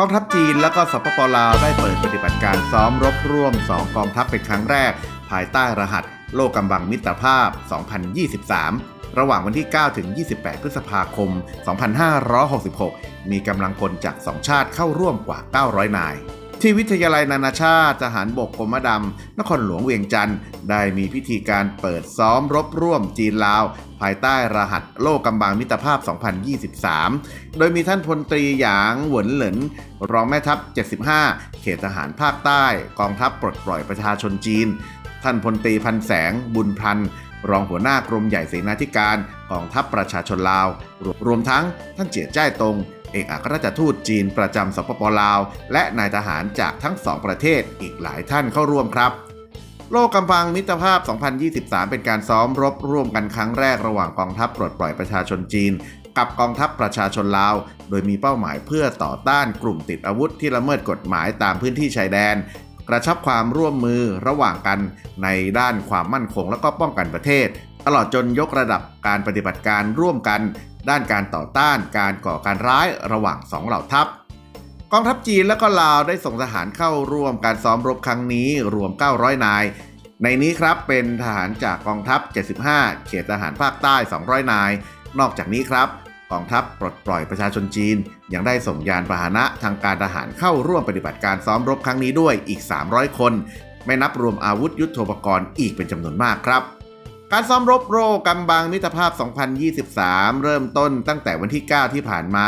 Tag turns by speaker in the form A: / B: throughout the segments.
A: กองทัพจีนและก็สปปลาวได้เปิดปฏิบัติการซ้อมรบร่วม 2 กองทัพเป็นครั้งแรก ภายใต้รหัส โลกกำบังมิตรภาพ 2023 ระหว่างวันที่ 9 ถึง 28 พฤษภาคม 2566 มีกำลังพลจาก 2 ชาติเข้าร่วมกว่า 900 นาย ที่วิทยาลัยนานาชาติทหารบกกรมดำนครหลวงเวียงจันทร์ได้มีพิธีการเปิดซ้อมรบร่วมจีนลาว ภายใต้รหัสโลกกำบังมิตรภาพ 2023 โดยมีท่านพลตรีหยางหวนเหลินรองแม่ทัพ 75 เขตทหารภาคใต้ กองทัพปลดปล่อยประชาชนจีน ท่านพลตรีพันแสง บุญพันธ์รองหัวหน้ากรมใหญ่เสนาธิการกองทัพประชาชนลาว รวมทั้งท่านเจียจ้ายตง เอกอัครราชทูตจีนประจำสปปลาว และนายทหารจากทั้งสองประเทศอีกหลายท่านเข้าร่วมครับ โลกกำบังมิตรภาพ 2023 เป็นการซ้อมรบร่วมกันครั้งแรกระหว่างกองทัพปลดปล่อยประชาชนจีน กับกองทัพประชาชนลาว โดยมีเป้าหมายเพื่อต่อต้านกลุ่มติดอาวุธที่ละเมิดกฎหมายตามพื้นที่ชายแดน กระชับความร่วมมือระหว่างกันในด้านความมั่นคงและก็ป้องกันประเทศ ตลอดจนยกระดับการปฏิบัติการร่วมกัน ด้านการต่อต้านการก่อการร้ายระหว่างสองเหล่าทัพ กองทัพจีนและก็ลาวได้ส่งทหารเข้าร่วมการซ้อมรบครั้งนี้รวม 900 นาย ในนี้ครับเป็นทหารจากกองทัพ 75 เขตทหารภาคใต้ 200 นาย นอกจากนี้ครับกองทัพปลดปล่อยประชาชนจีน ยังได้ส่งยานพาหนะทางการทหารเข้าร่วมปฏิบัติการซ้อมรบครั้งนี้ด้วยอีก 300 คน ไม่นับรวมอาวุธยุโทโธปกรณ์อีกเป็นจำนวนมากครับ การซ้อมรบโรกำบังมิตรภาพ 2023 เริ่มต้นตั้งแต่วันที่ 9 ที่ผ่านมา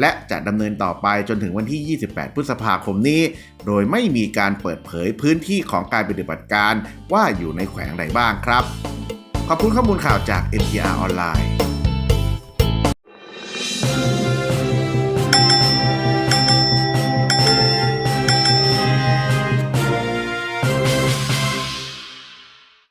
A: และจะดำเนินต่อไปจนถึงวันที่ 28 พฤษภาคมนี้ โดยไม่มีการเปิดเผยพื้นที่ของการปฏิบัติการว่าอยู่ในแขวงใดบ้างครับ ขอบคุณข้อมูลข่าวจาก NPR ออนไลน์